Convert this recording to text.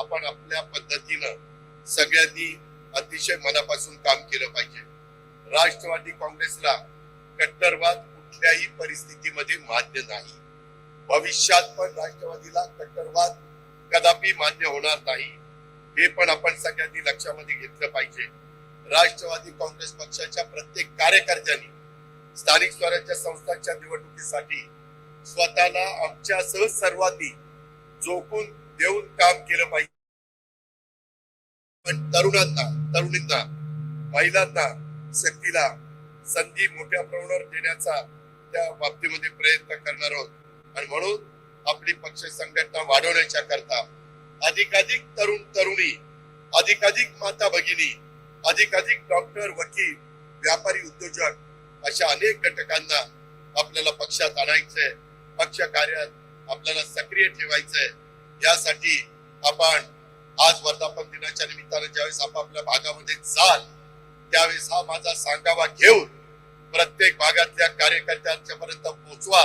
आपण आपल्या पद्धतीनं सगळ्यांनी अतिशय मनापासून काम केलं पाहिजे. राष्ट्रवादी काँग्रेसला कट्टरवाद कुठल्याही परिस्थितीमध्ये मान्य नाही. भविष्यात पण राष्ट्रवादीला कट्टरवाद कदापि मान्य होणार नाही. हे पण आपण सगळ्यांनी लक्षामध्ये घेतलं पाहिजे. राष्ट्रवादी काँग्रेस पक्षाच्या प्रत्येक कार्यकर्त्यांनी स्थानिक स्वराज्य संस्थांच्या निवडणुकीसाठी स्वतःला आमच्यासह सर्वांनी जोखून देऊन काम केलं पाहिजे. पण तरुणांना तरुणींना महिलांना शक्तीला संधी मोठ्या प्रमाणावर देण्याचा त्या बाबतीमध्ये प्रयत्न करणार आहोत. आणि म्हणून आपली पक्ष संघटना वाढवण्याच्या करता अधिकाधिक तरुण तरुणी अधिकाधिक माता भगिनी अधिकाधिक डॉक्टर वकील व्यापारी उद्योजक अशा अनेक घटकांना आपल्याला पक्षात आणायचंय. पक्ष कार्यात आपल्याला सक्रिय ठेवायचंय. यासाठी आपण आज वर्धापन दिनाच्या निमित्ताने ज्यावेळेस आपापल्या भागामध्ये जाल त्यावेळेस हा माझा सांगावा घेऊन प्रत्येक भागातल्या कार्यकर्त्यांच्या पर्यंत पोहोचवा